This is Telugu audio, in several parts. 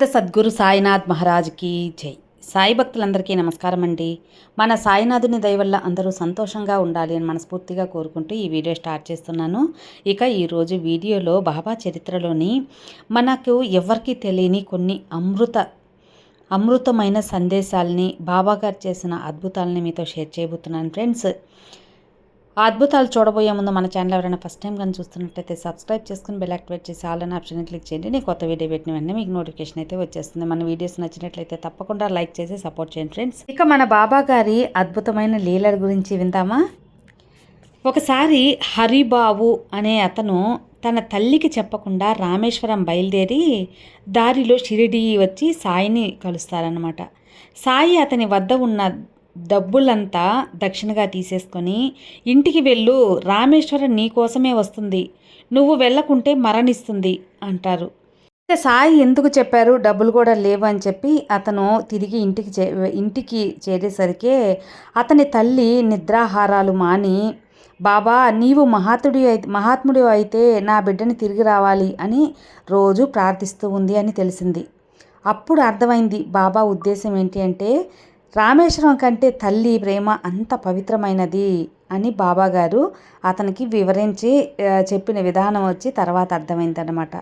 సమర్థ సద్గురు సాయినాథ్ మహారాజ్కి జై. సాయి భక్తులందరికీ నమస్కారం అండి. మన సాయినాథుని దయవల్ల అందరూ సంతోషంగా ఉండాలి అని మనస్ఫూర్తిగా కోరుకుంటూ ఈ వీడియో స్టార్ట్ చేస్తున్నాను. ఇక ఈరోజు వీడియోలో బాబా చరిత్రలోని మనకు ఎవరికి తెలియని కొన్ని అమృత అమృతమైన సందేశాలని బాబా గారు చేసిన అద్భుతాలని మీతో షేర్ చేయబోతున్నాను. ఫ్రెండ్స్ అద్భుతాలు చూడబోయే ముందు మన ఛానల్ ఎవరైనా ఫస్ట్ టైం కానీ చూస్తున్నట్టయితే సబ్స్క్రైబ్ చేసుకుని బెల్ యాక్టివేట్ చేసి ఆల్ అనే ఆప్షన్ క్లిక్ చేయండి. నేను కొత్త వీడియో పెట్టిన వెంటనే మీకు నోటిఫికేషన్ అయితే వచ్చేస్తుంది. మన వీడియోస్ నచ్చినట్లయితే తప్పకుండా లైక్ చేసి సపోర్ట్ చేయండి ఫ్రెండ్స్ ఇక మన బాబా గారి అద్భుతమైన లీలల గురించి విందామా? ఒకసారి హరిబాబు అనే అతను తన తల్లికి చెప్పకుండా రామేశ్వరం బయలుదేరి దారిలో షిరిడి వచ్చి సాయిని కలుస్తారనమాట సాయి అతని వద్ద ఉన్న డబ్బులంతా దక్షిణగా తీసేసుకొని ఇంటికి వెళ్ళు రామేశ్వరం నీ కోసమే వస్తుంది. నువ్వు వెళ్ళకుంటే మరణిస్తుంది అంటారు. సాయి ఎందుకు చెప్పారు? డబ్బులు కూడా లేవు అని చెప్పి అతను తిరిగి ఇంటికి చే ఇంటికి చేరేసరికే అతని తల్లి నిద్రాహారాలు మాని బాబా నీవు మహాత్ముడి అయితే మహాత్ముడి అయితే నా బిడ్డని తిరిగి రావాలి అని రోజు ప్రార్థిస్తూ ఉంది అని తెలిసింది. అప్పుడు అర్థమైంది బాబా ఉద్దేశం ఏంటి అంటే రామేశ్వరం కంటే తల్లి ప్రేమ అంత పవిత్రమైనది అని బాబాగారు అతనికి వివరించి చెప్పిన విధానం వచ్చి తర్వాత అర్థమైందనమాట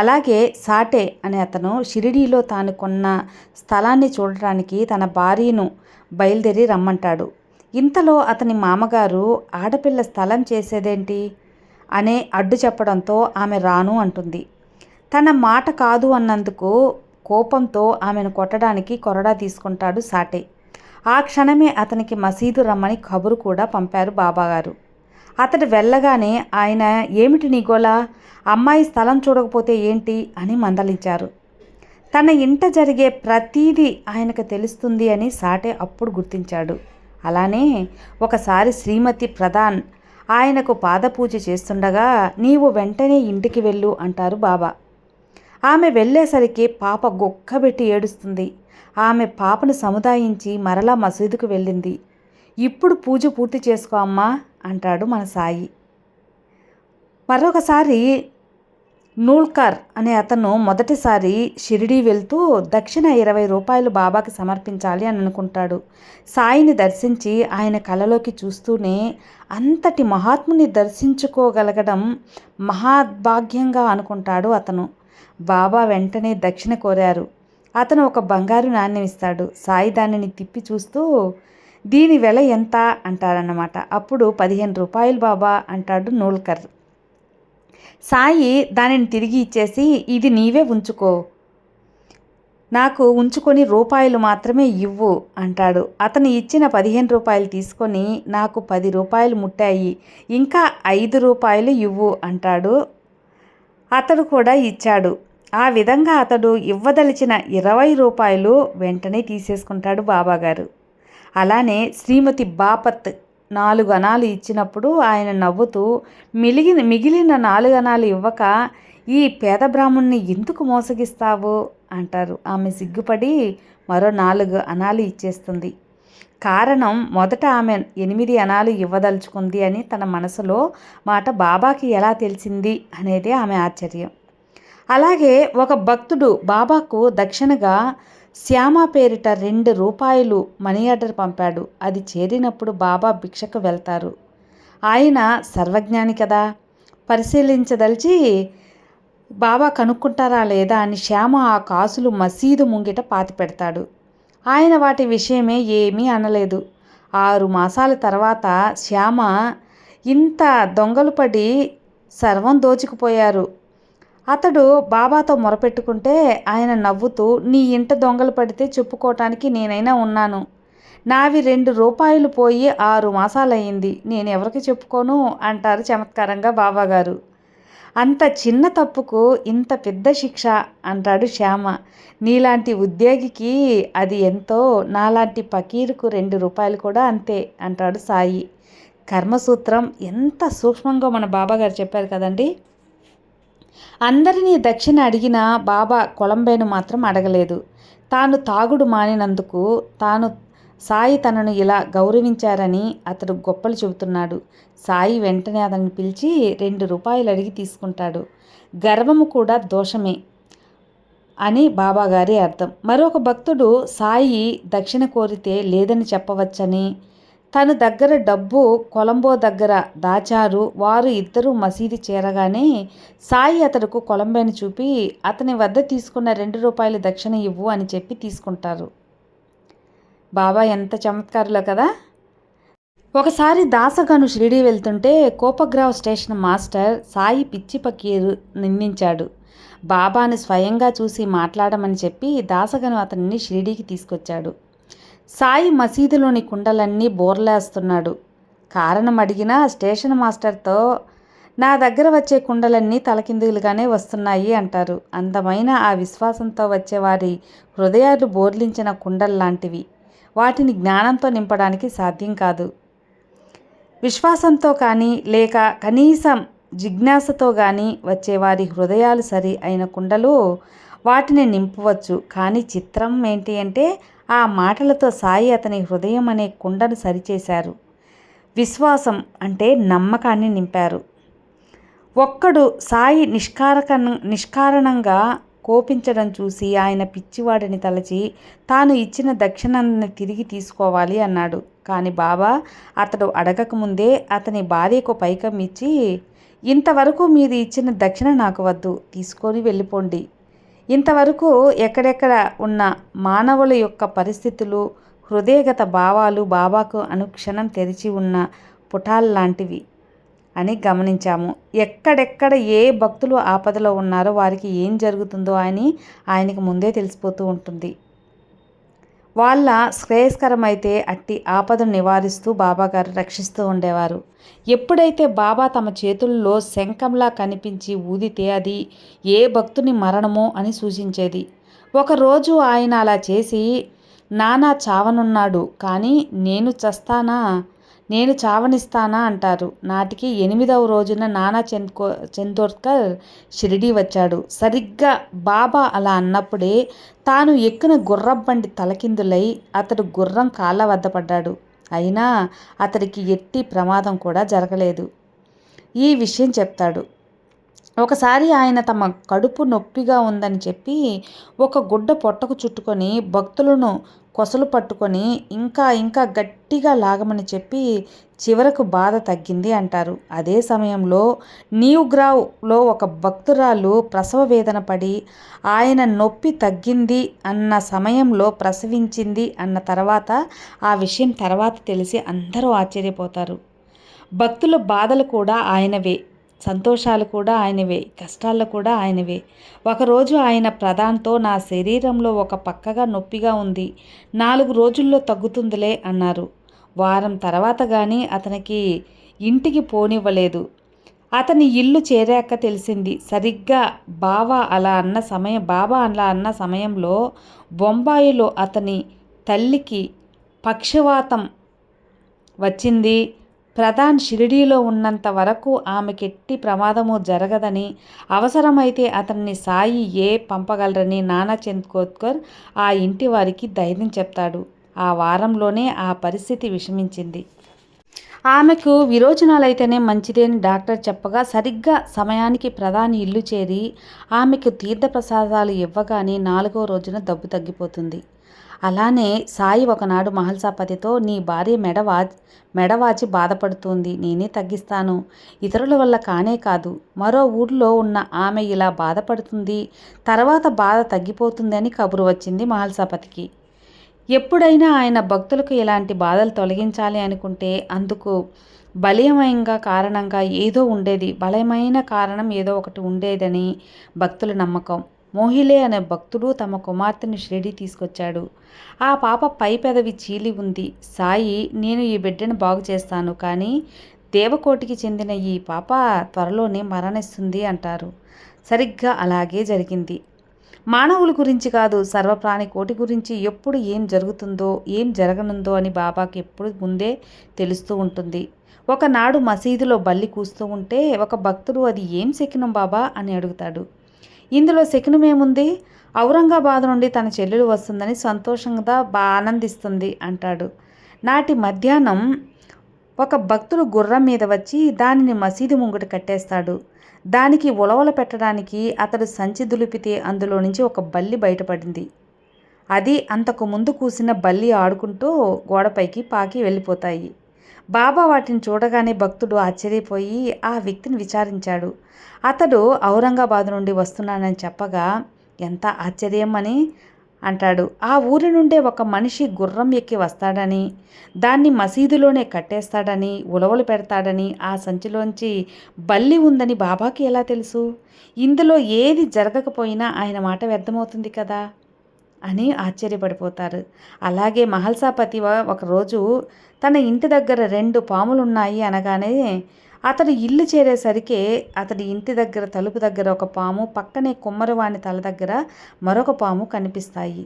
అలాగే సాటే అనే అతను షిరిడీలో తాను కొన్న స్థలాన్ని చూడటానికి తన భార్యను బయలుదేరి రమ్మంటాడు. ఇంతలో అతని మామగారు ఆడపిల్ల స్థలం చేసేదేంటి? అనే అడ్డు చెప్పడంతో ఆమె రాను అంటుంది. తన మాట కాదు అన్నందుకు కోపంతో ఆమెను కొట్టడానికి కొరడా తీసుకుంటాడు సాటే. ఆ క్షణమే అతనికి మసీదు రమ్మని కబురు కూడా పంపారు బాబాగారు. అతడు వెళ్ళగానే ఆయన ఏమిటి నీ గోలా అమ్మాయి స్థలం చూడకపోతే ఏంటి? అని మందలించారు. తన ఇంట జరిగే ప్రతీది ఆయనకు తెలుస్తుంది అని సాటే అప్పుడు గుర్తించాడు. అలానే ఒకసారి శ్రీమతి ప్రధాన్ ఆయనకు పాదపూజ చేస్తుండగా నీవు వెంటనే ఇంటికి వెళ్ళు అంటారు బాబా. ఆమె వెళ్ళేసరికి పాప గొక్కబెట్టి ఏడుస్తుంది. ఆమె పాపను సముదాయించి మరలా మసీదుకు వెళ్ళింది. ఇప్పుడు పూజ పూర్తి చేసుకో అమ్మా అంటాడు మన సాయి. మరొకసారి నూల్కర్ అనే అతను మొదటిసారి షిరిడీ వెళ్తూ దక్షిణ ఇరవై రూపాయలు బాబాకి సమర్పించాలి అని అనుకుంటాడు. సాయిని దర్శించి ఆయన కళలోకి చూస్తూనే అంతటి మహాత్ముని దర్శించుకోగలగడం మహాభాగ్యంగా అనుకుంటాడు అతను. బాబా వెంటనే దక్షిణ కోరారు. అతను ఒక బంగారు నాణ్యం ఇస్తాడు సాయి దానిని తిప్పి చూస్తూ దీని వెల ఎంత అంటారన్నమాట. అప్పుడు పదిహేను రూపాయలు బాబా అంటాడు నూల్కర్. సాయి దానిని తిరిగి ఇచ్చేసి ఇది నీవే ఉంచుకో. నాకు ఉంచుకొని రూపాయలు మాత్రమే ఇవ్వు అంటాడు. అతను ఇచ్చిన పదిహేను రూపాయలు తీసుకొని నాకు పది రూపాయలు ముట్టాయి. ఇంకా ఐదు రూపాయలు ఇవ్వు అంటాడు. అతడు కూడా ఇచ్చాడు. ఆ విధంగా అతడు ఇవ్వదలిచిన ఇరవై రూపాయలు వెంటనే తీసేసుకుంటాడు బాబాగారు. అలానే శ్రీమతి బాపత్ నాలుగు అనాలు ఇచ్చినప్పుడు ఆయన నవ్వుతూ మిలిగిన మిగిలిన నాలుగు అనాలు ఇవ్వక ఈ పేద బ్రాహ్మణ్ణి ఎందుకు మోసగిస్తావు? అంటారు. ఆమె సిగ్గుపడి మరో నాలుగు అనాలు ఇచ్చేస్తుంది. కారణం మొదట ఆమె ఎనిమిది అనాలు ఇవ్వదలుచుకుంది అని తన మనసులో మాట బాబాకి ఎలా తెలిసింది అనేది ఆమె ఆశ్చర్యం. అలాగే ఒక భక్తుడు బాబాకు దక్షిణగా శ్యామ పేరిట రెండు రూపాయలు మనీ ఆర్డర్ పంపాడు. అది చేరినప్పుడు బాబా భిక్షకు వెళ్తారు. ఆయన సర్వజ్ఞాని కదా. పరిశీలించదలిచి బాబా కనుక్కుంటారా లేదా అని శ్యామ ఆ కాసులు మసీదు ముంగిట పాతి పెడతాడు ఆయన వాటి విషయమే ఏమీ అనలేదు. ఆరు మాసాల తర్వాత శ్యామ ఇంత దొంగలు పడి సర్వం దోచుకుపోయారు. అతడు బాబాతో మొరపెట్టుకుంటే ఆయన నవ్వుతూ నీ ఇంట దొంగలు పడితే చెప్పుకోవటానికి నేనైనా ఉన్నాను. నావి రెండు రూపాయలు పోయి ఆరు మాసాలయ్యింది. నేను ఎవరికి చెప్పుకోను? అంటారు చమత్కారంగా బాబాగారు. అంత చిన్న తప్పుకు ఇంత పెద్ద శిక్ష అంటాడు శ్యామ. నీలాంటి ఉద్యోగికి అది ఎంతో నాలాంటి పకీరుకు రెండు రూపాయలు కూడా అంతే అంటాడు సాయి. కర్మసూత్రం ఎంత సూక్ష్మంగా మన బాబాగారు చెప్పారు కదండి? అందరినీ దక్షిణ అడిగిన బాబా కొలంబేను మాత్రం అడగలేదు. తాను తాగుడు మానినందుకు తాను సాయి తనను ఇలా గౌరవించారని అతడు గొప్పలు చెబుతున్నాడు. సాయి వెంటనే అతన్ని పిలిచి రెండు రూపాయలు అడిగి తీసుకుంటాడు. గర్వము కూడా దోషమే అని బాబాగారి అర్థం. మరొక భక్తుడు సాయి దక్షిణ కోరితే లేదని చెప్పవచ్చని తన దగ్గర డబ్బు కొలంబో దగ్గర దాచారు వారు ఇద్దరూ మసీదు చేరగానే సాయి అతడుకు కొలంబోని చూపి అతని వద్ద తీసుకున్న రెండు రూపాయల దక్షిణ ఇవ్వు అని చెప్పి తీసుకుంటారు. బాబా ఎంత చమత్కారులో కదా? ఒకసారి దాసగను షిరిడి వెళ్తుంటే కోపగ్రావ్ స్టేషన్ మాస్టర్ సాయి పిచ్చి పకీరు నిందించాడు. బాబాని స్వయంగా చూసి మాట్లాడమని చెప్పి దాసగను అతన్ని షిరిడీకి తీసుకొచ్చాడు. సాయి మసీదులోని కుండలన్నీ బోర్లేస్తున్నాడు. కారణం అడిగినా స్టేషన్ మాస్టర్తో నా దగ్గర వచ్చే కుండలన్నీ తలకిందులుగానే వస్తున్నాయి అంటారు. అందమైన ఆ విశ్వాసంతో వచ్చేవారి హృదయాలు బోర్లించిన కుండల్లాంటివి. వాటిని జ్ఞానంతో నింపడానికి సాధ్యం కాదు. విశ్వాసంతో కానీ లేక కనీసం జిజ్ఞాసతో కానీ వచ్చేవారి హృదయాలు సరి అయిన కుండలు వాటిని నింపవచ్చు. కానీ చిత్రం ఏంటి అంటే ఆ మాటలతో సాయి అతని హృదయం అనే కుండను సరిచేశారు. విశ్వాసం అంటే నమ్మకాన్ని నింపారు. ఒక్కడు సాయి నిష్కారక నిష్కారణంగా కోపించడం చూసి ఆయన పిచ్చివాడిని తలచి తాను ఇచ్చిన దక్షిణాన్ని తిరిగి తీసుకోవాలి అన్నాడు. కానీ బాబా అతడు అడగకముందే అతని భార్యకు పైకం ఇచ్చి ఇంతవరకు మీరు ఇచ్చిన దక్షిణ నాకు వద్దు తీసుకొని వెళ్ళిపోండి. ఇంతవరకు ఎక్కడెక్కడ ఉన్న మానవుల యొక్క పరిస్థితులు హృదయగత భావాలు బాబాకు అనుక్షణం తెరిచి ఉన్న పుటాల్లాంటివి అని గమనించాము. ఎక్కడెక్కడ ఏ భక్తులు ఆపదలో ఉన్నారో వారికి ఏం జరుగుతుందో అని ఆయనకు ముందే తెలిసిపోతూ ఉంటుంది. వాళ్ళ శ్రేయస్కరమైతే అట్టి ఆపదను నివారిస్తూ బాబాగారు రక్షిస్తూ ఉండేవారు. ఎప్పుడైతే బాబా తమ చేతుల్లో శంఖంలా కనిపించి ఊదితే అది ఏ భక్తుని మరణమో అని సూచించేది. ఒకరోజు ఆయన అలా చేసి నానా చావనున్నాడు కానీ నేను చస్తానా? నేను చావనిస్తానా అంటారు. నాటికి ఎనిమిదవ రోజున నానా చంద్కో చందోర్కర్ షిరిడి వచ్చాడు. సరిగ్గా బాబా అలా అన్నప్పుడే తాను ఎక్కిన గుర్రబండి తలకిందులై అతడు గుర్రం కాళ్ళ వద్ద పడ్డాడు. అయినా అతడికి ఎట్టి ప్రమాదం కూడా జరగలేదు. ఈ విషయం చెప్తాడు. ఒకసారి ఆయన తమ కడుపు నొప్పిగా ఉందని చెప్పి ఒక గుడ్డ పొట్టకు చుట్టుకొని భక్తులను కొసలు పట్టుకొని ఇంకా ఇంకా గట్టిగా లాగమని చెప్పి చివరకు బాధ తగ్గింది అంటారు. అదే సమయంలో న్యూగ్రావ్లో ఒక భక్తురాలు ప్రసవ వేదన పడి ఆయన నొప్పి తగ్గింది అన్న సమయంలో ప్రసవించింది అన్న తర్వాత ఆ విషయం తర్వాత తెలిసి అందరూ ఆశ్చర్యపోతారు. భక్తుల బాధలు కూడా ఆయనవే. సంతోషాలు కూడా ఆయనవే కష్టాలు కూడా ఆయనవే. ఒకరోజు ఆయన ప్రధాన్తో నా శరీరంలో ఒక పక్కగా నొప్పిగా ఉంది నాలుగు రోజుల్లో తగ్గుతుందిలే అన్నారు. వారం తర్వాత కానీ అతనికి ఇంటికి పోనివ్వలేదు. అతని ఇల్లు చేరాక తెలిసింది సరిగ్గా బావా అలా అన్న సమయం బాబా అలా అన్న సమయంలో బొంబాయిలో అతని తల్లికి పక్షవాతం వచ్చింది. ప్రధాన్ షిరిడీలో ఉన్నంత వరకు ఆమెకెట్టి ప్రమాదము జరగదని అవసరమైతే అతన్ని సాయి ఏ పంపగలరని నానా చంద్కోత్కర్ ఆ ఇంటి వారికి ధైర్యం చెప్తాడు. ఆ వారంలోనే ఆ పరిస్థితి విషమించింది. ఆమెకు విరోచనాలైతేనే మంచిదేని అని డాక్టర్ చెప్పగా సరిగ్గా సమయానికి ప్రధాని ఇల్లు చేరి ఆమెకు తీర్థప్రసాదాలు ఇవ్వగానే నాలుగో రోజున దబ్బు తగ్గిపోతుంది. అలానే సాయి ఒకనాడు మహల్సాపతితో నీ భార్య మెడవా మెడవాచి బాధపడుతుంది నేనే తగ్గిస్తాను. ఇతరుల వల్ల కానే కాదు. మరో ఊర్లో ఉన్న ఆమె ఇలా బాధపడుతుంది. తర్వాత బాధ తగ్గిపోతుందని కబురు వచ్చింది మహల్సాపతికి ఎప్పుడైనా ఆయన భక్తులకు ఇలాంటి బాధలు తొలగించాలి అనుకుంటే అందుకు బలీయమైన కారణంగా ఏదో ఉండేది. బలమైన కారణం ఏదో ఒకటి ఉండేదని భక్తుల నమ్మకం. మోహిలే అనే భక్తుడు తమ కుమార్తెను షిరిడి తీసుకొచ్చాడు. ఆ పాప పై పెదవి చీలి ఉంది. సాయి నేను ఈ బిడ్డను బాగు చేస్తాను కానీ దేవకోటికి చెందిన ఈ పాప త్వరలోనే మరణిస్తుంది అంటారు. సరిగ్గా అలాగే జరిగింది. మానవుల గురించి కాదు సర్వప్రాణి కోటి గురించి ఎప్పుడు ఏం జరుగుతుందో ఏం జరగనుందో అని బాబాకి ఎప్పుడు ముందే తెలుస్తూ ఉంటుంది. ఒకనాడు మసీదులో బల్లి కూస్తూ ఉంటే ఒక భక్తుడు అది ఏం శకినం బాబా? అని అడుగుతాడు. ఇందులో శకునమేముంది ఔరంగాబాద్ నుండి తన చెల్లెలు వస్తుందని సంతోషంగా బా ఆనందిస్తుంది అంటాడు. నాటి మధ్యాహ్నం ఒక భక్తుడు గుర్రం మీద వచ్చి దానిని మసీదు ముంగట కట్టేస్తాడు. దానికి ఉలవల పెట్టడానికి అతడు సంచి దులిపితే అందులో నుంచి ఒక బల్లి బయటపడింది. అది అంతకు ముందు కూసిన బల్లి ఆడుకుంటూ గోడపైకి పాకి వెళ్ళిపోతాయి. బాబా వాటిని చూడగానే భక్తుడు ఆశ్చర్యపోయి ఆ వ్యక్తిని విచారించాడు. అతడు ఔరంగాబాద్ నుండి వస్తున్నానని చెప్పగా ఎంత ఆశ్చర్యం అని? అంటాడు. ఆ ఊరి నుండే ఒక మనిషి గుర్రం ఎక్కి వస్తాడని దాన్ని మసీదులోనే కట్టేస్తాడని ఉలవలు పెడతాడని ఆ సంచిలోంచి బల్లి ఉందని బాబాకి ఎలా తెలుసు? ఇందులో ఏది జరగకపోయినా ఆయన మాట వ్యర్థమవుతుంది కదా. అని ఆశ్చర్యపడిపోతారు. అలాగే మహల్సాపతి ఒకరోజు తన ఇంటి దగ్గర రెండు పాములు ఉన్నాయి అనగానే అతడు ఇల్లు చేరేసరికి అతడి ఇంటి దగ్గర తలుపు దగ్గర ఒక పాము పక్కనే కుమ్మరివాణి తల దగ్గర మరొక పాము కనిపిస్తాయి.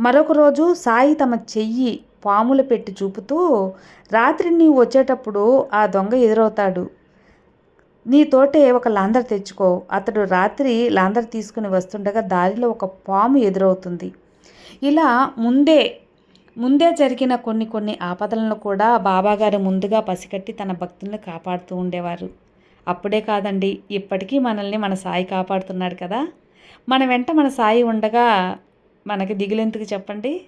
మరొక రోజు సాయి తమ చెయ్యి పాములు పెట్టి చూపుతూ రాత్రి నీవు వచ్చేటప్పుడు ఆ దొంగ ఎదురవుతాడు. నీతోటే ఒక లాందర్ తెచ్చుకో. అతడు రాత్రి లాందర్ తీసుకుని వస్తుండగా దారిలో ఒక పాము ఎదురవుతుంది. ఇలా ముందే ముందే జరిగిన కొన్ని కొన్ని ఆపదలను కూడా బాబాగారు ముందుగా పసిగట్టి తన భక్తుల్ని కాపాడుతూ ఉండేవారు. అప్పుడే కాదండి ఇప్పటికీ మనల్ని మన సాయి కాపాడుతున్నాడు కదా. మన వెంట మన సాయి ఉండగా మనకి దిగులెందుకు చెప్పండి?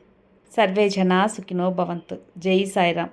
సర్వే జనా సుఖినో భవంతు. జై సాయిరామ్.